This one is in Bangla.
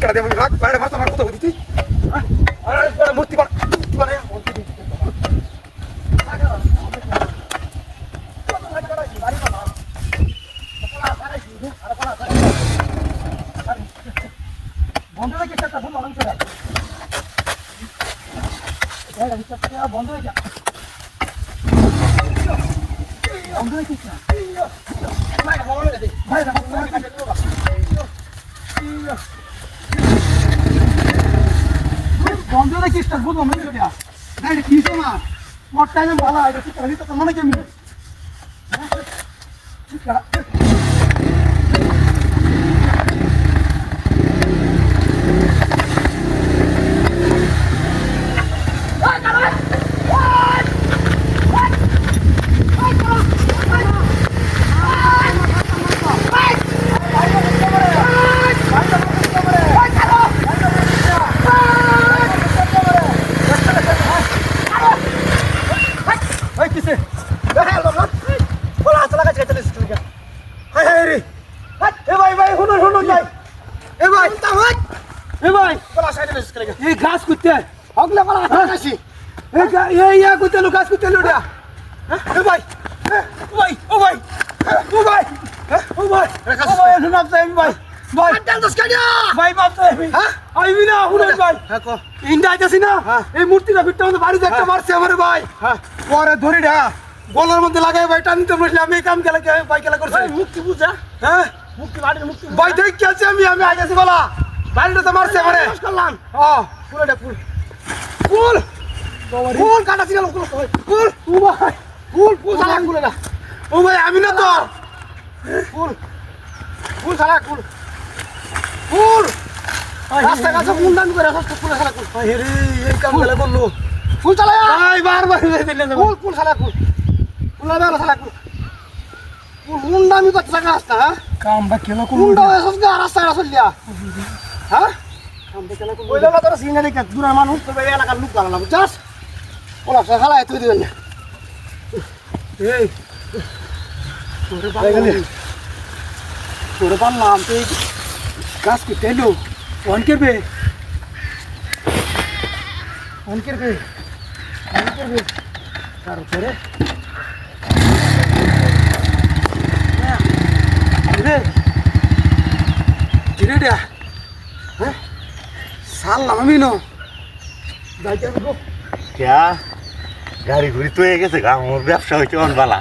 কাটা দেবো? রাখ বাইরে মাথা আমার হইতি আরে বড় মূর্তি বান বন্ধ অন করে বন্ধ রেখে বন্ধ রেখে বন্ধ রেখে మనకి ఇస్తారు బుధ మంచిగా దాన్ని తీసేమా మొత్తాన్ని మళ్ళీ ఆయన చిత్రం మనకేమి ఇక్కడ এই ঘাস কুত্তে। হগলে বলা, হাত এই এই ইয়া কুত্তে, ঘাস কুত্তে, লোক, এটা। হ্যাঁ, এ ভাই, হ্যাঁ, ও ভাই, ও ভাই, হ্যাঁ, ও ভাই, হ্যাঁ, ও ভাই, ও ভাই, শুনুন, আপনি, ভাই, ভাই। ভাই, বাপরে, হ্যাঁ, আইবি না, শুনুন, ভাই। ইন্ডা আইতাছি না। এই মূর্তিটা ফিরতে আমাদের বাড়িতে একটা মারছে আমার ভাই। পরে ধরি না। গলার মধ্যে লাগাই ভাই টানতে বসলে আমি কাম গেলে ভাই গেলে করছি। মুক্তি পূজা হ্যাঁ। মুক্তি বাড়ি মুক্তি ভাই দেখ কি আছে আমি আমি আইতাছি বলা বাড়িটা তো মারছে আমারে করলাম ফুল এটা ফুল। ফুল! ফুল কাটা ছিল ফুল ফুল ও ভাই। ফুল ফুল সারা ফুল এটা। ও ভাই আমি না তো। ফুল ফুল সারা ফুল। ফুল! রাস্তা কাছে মুন্ডান করে রাস্তা ফুল সারা ফুল। ভাই রে এই কাম গেলে করল। ফুল চালা ভাই বারবার দিলে ফুল ফুল সারা ফুল। ফুল না সারা ফুল। ফুল মুন্ডামি করতে থাকা রাস্তা হ্যাঁ? কাম বা কেন করল মুন্ডা রাস্তা রাস্তা লিয়া হ্যাঁ কাম বা কেন করল ওইটা না তোরা সিঙ্গা দেখে দূরের মানুষ তো এই এলাকার লোক গালা না বুঝছস ওলা সকালে তুই দিবেন না এই তোরে পাগল তোরে পারলাম তুই গাছ কি তেলো ফোন করবে ফোন করবে ফোন করবে কার উপরে রে কিরে ডা হ্যাঁ সারলাম আমি ন? যাইতে আমি গো। গাড়ি ঘুরি তো গেছে গা আমার ব্যবসা হয়েছে অনবালা।